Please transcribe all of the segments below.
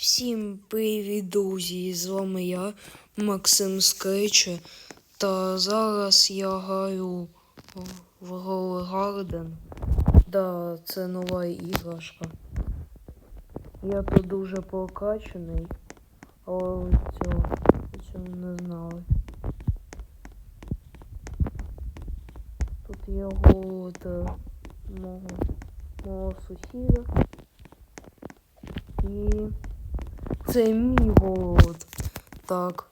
Всім привіт, друзі! З вами я, Максим Скрече. Та зараз я граю в Roller Garden. Да, це нова іграшка. Я тут дуже прокачаний, але ви цього, ви цього не знали. Тут є голод е, мого, мого сусіда. І це мій голод. Так.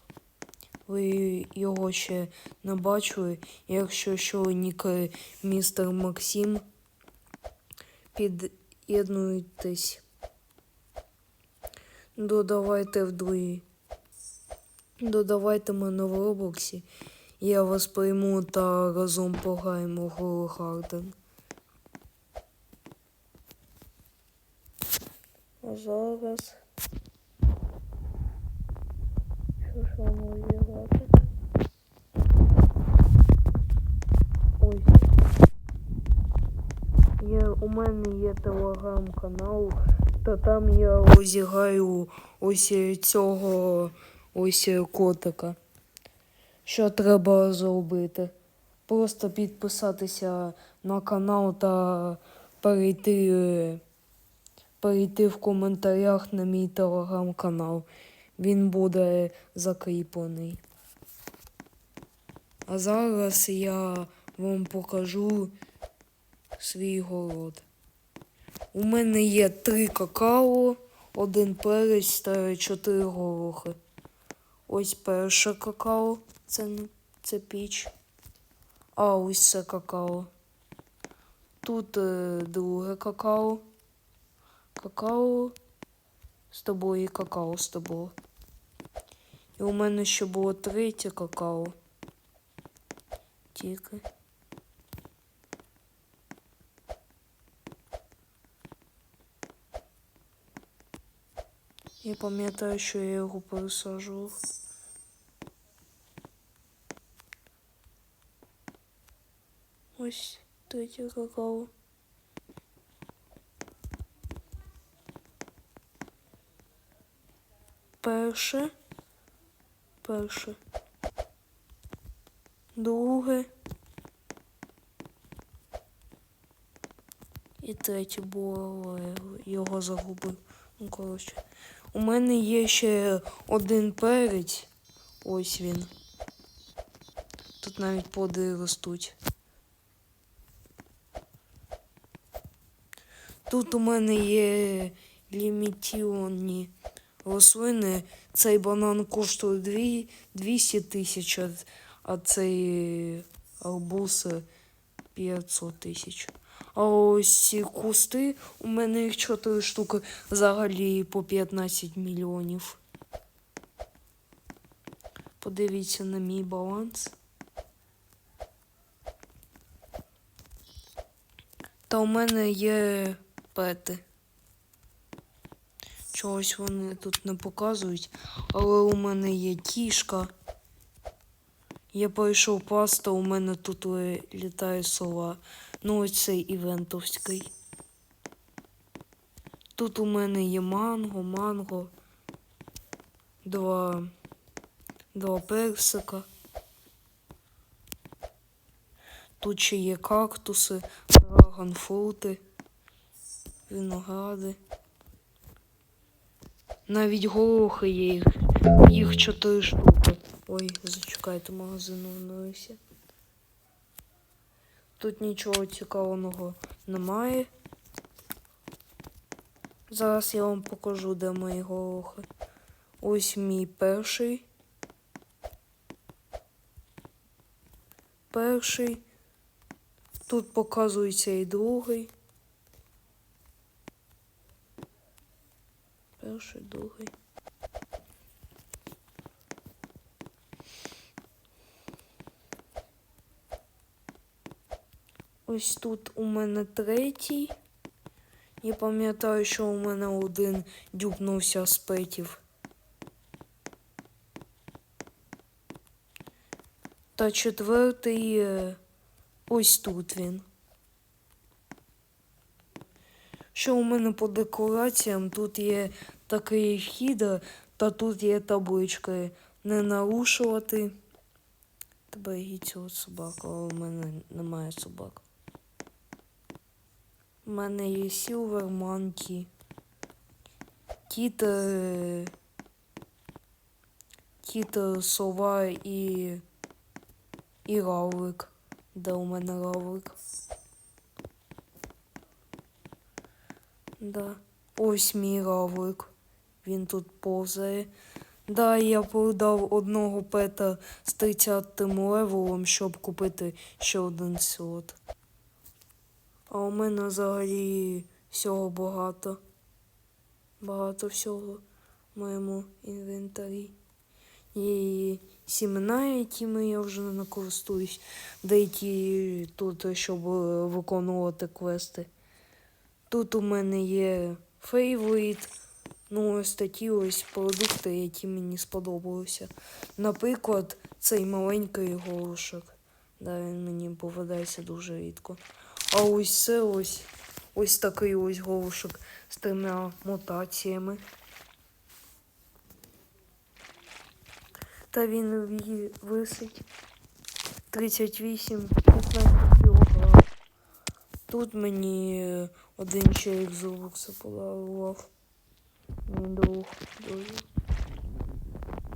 Ви його ще не бачили. Якщо що, ніки містер Максим. Під'єднуйтесь. Додавайте в. Додавайте мене в Роблоксі. Я вас прийму та разом пограємо Гарден. А зараз. Вам розіграти? Ось. Є, у мене є телеграм-канал, та там я розіграю ось цього ось котика. Що треба зробити? Просто підписатися на канал та перейти. е, перейти в коментарях на мій телеграм-канал. Він буде закріплений. А зараз я вам покажу свій город. У мене є три какао, один перець та чотири горохи. Ось перше какао, це, це піч. А ось це какао. Тут е, друге какао какао з тобою і какао з тобою. І у мене ще було третє какао. Тільки. Я пам'ятаю, що я його пересаджував. Ось третє какао. Перше. Перше. Друге. І третє але його загубив. Ну, коротше. У мене є ще один перець. Ось він. Тут навіть плоди ростуть. Тут у мене є лімітіонні рослини. Цей банан коштує 200 тисяч, а- цей арбуз е, 500 тисяч. А ось ці кусти, у мене їх 4 штуки, взагалі по 15 мільйонів. Подивіться на мій баланс. Та у мене є пети. Чогось вони тут не показують, але у мене є кішка. Я пройшов паста, у мене тут літає сова. Ну, ось цей івентовський. Тут у мене є манго, манго, два, два персика. Тут ще є кактуси, драгонфрути, виногради. Навіть горохи є їх, їх чотири штуки. Ой, зачекайте, магазин оновився. Тут нічого цікавого немає. Зараз я вам покажу, де мої горохи. Ось мій перший. Перший. Тут показується і другий. Перший, другий. Ось тут у мене третій. Я пам'ятаю, що у мене один дюпнувся з петів. Та четвертий е, ось тут він. Що у мене по декораціям? Тут є такий хід, та тут є таблички не нарушувати. Тебе гіть цього собака, але в мене немає собак. У мене є Сілвер Манкі. Кіт. Кіт, сова і. І равлик. Де у мене равлик? Да. Ось мій равлик. Він тут повзає. Да, я продав одного пета з 30 левелом, щоб купити ще один слот. А у мене взагалі всього багато. Багато всього в моєму інвентарі. І сімена, якими я вже не користуюсь, деякі тут, щоб виконувати квести. Тут у мене є фейворит. Ну, ось такі ось продукти, які мені сподобалися. Наприклад, цей маленький горошок. Да, він мені попадається дуже рідко. А ось це ось ось такий ось горошок з трьома мутаціями. Та він висить 38 15 кілограм. Тут мені е, один чоловік з Рубукса подарував. Друг.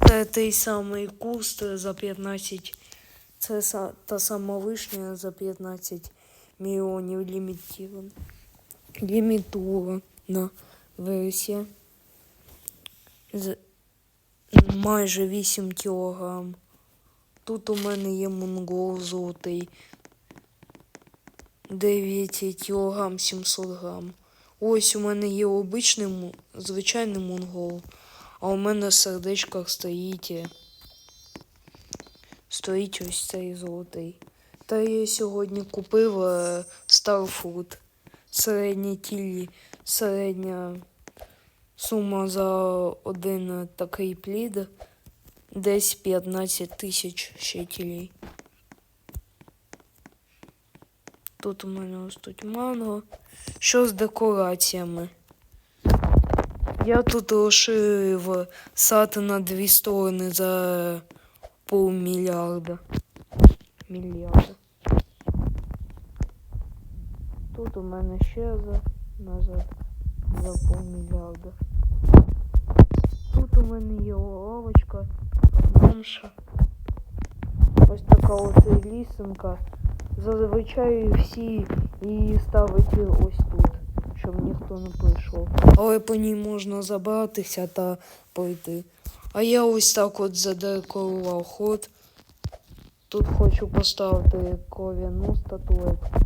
Це той самий куст за 15. Це та сама вишня за 15 мільйонів лімітована. Лімітована версія. З майже 8 кілограм. Тут у мене є монгол золотий. 9 кілограм 700 грам. Ось у мене є обичний звичайний монгол. А у мене в сердечках стоїть. е, Стоїть ось цей золотий. Та я сьогодні купив е, Starfood. Середня тілі, середня сума за один такий плід десь 15 тисяч шекелей. Тут у мене ось тут манго. Що з декораціями? Я тут розширив сад на дві сторони за полмільярда. Мільярда. Тут у мене ще за назад за полмільярда. Тут у мене є лавочка, гномша. Ось така ось лісенка. Зазвичай всі її ставить ось тут, щоб ніхто не прийшов. Але по ній можна забратися та пройти. А я ось так от задекорував ход. Тут хочу поставити кров'яну статуетку,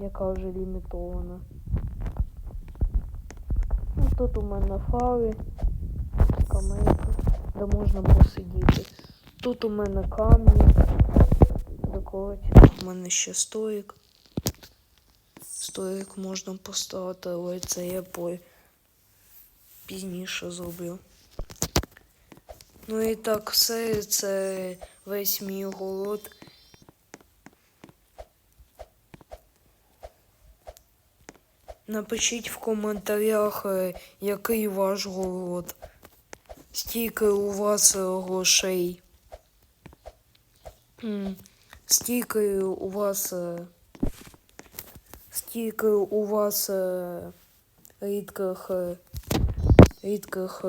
яка вже лімітована. Ну, тут у мене фари, камейка, де можна посидіти. Тут у мене камні. Декорація. У мене ще стоїк. Стоїк можна поставити, але це я пізніше зроблю. Ну і так, все це весь мій город. Напишіть в коментарях, е, який ваш город. Скільки у вас е, грошей. М, Скільки у вас. е, у вас е, рідких, е, рідких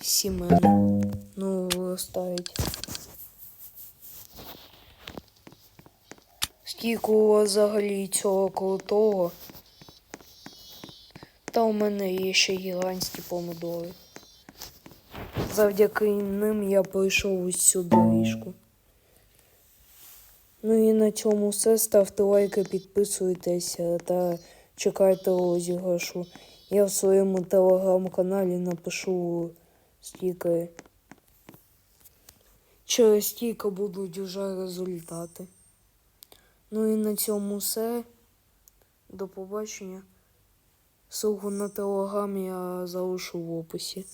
сімен. Ну, ставить. Скільки у вас взагалі цього крутого? Та у мене є ще гігантські помидори. Завдяки ним я пройшов ось цю доріжку. Ну і на цьому все. Ставте лайки, підписуйтеся та чекайте розіграшу. Я в своєму телеграм-каналі напишу стільки. Через стільки будуть вже результати. Ну і на цьому все. До побачення. Ссылку на телеграм я залишу в описі.